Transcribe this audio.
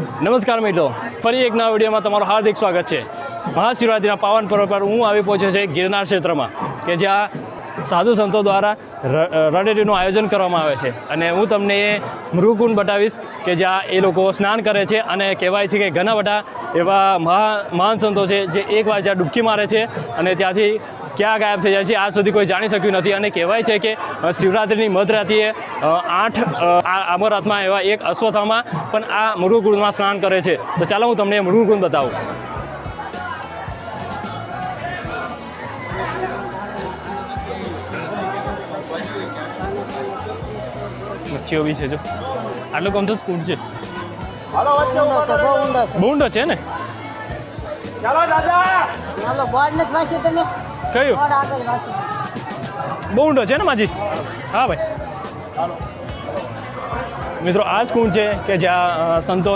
નમસ્કાર મિત્રો, ફરી એક નવા વિડીયોમાં તમારું હાર્દિક સ્વાગત છે. મહાશિવરાત્રિના પાવન પર્વ પર હું આવી પહોંચ્યો છે ગિરનાર ક્ષેત્રમાં, કે જ્યાં સાધુ સંતો દ્વારા રણેટીનું આયોજન કરવામાં આવે છે. અને હું તમને એ મૃગુંડ બતાવીશ કે જ્યાં એ લોકો સ્નાન કરે છે અને કહેવાય છે કે ઘણા બધા એવા મહા, મહાન સંતો છે જે એકવાર જ્યાં ડૂબકી મારે છે અને ત્યાંથી ક્યાં ગાયબ થઈ જાય છે આજ સુધી કોઈ જાણી શક્યું નથી અને કહેવાય છે કે શિવરાત્રિની મધરાત્રિએ આઠ અમરાતમાં એવા એક અશ્વથામાં પણ આ મૃગકુંડમાં સ્નાન કરે છે. તો ચાલો હું તમને મૃગકુંડ બતાવું. મચ્છીઓ બી છે જો. આટલો કમતો જ કુંડ છે. બહુ ઊંડો છે. બહુ ઊંડો છે ને બોર્ડ નથી વાંચ્યું તમે? કયું? બોર્ડ આગળ વાંચ્યું બહુ ઊંડો છે ને માજી? હા ભાઈ. મિત્રો આ જ કુંડ છે કે જ્યાં સંતો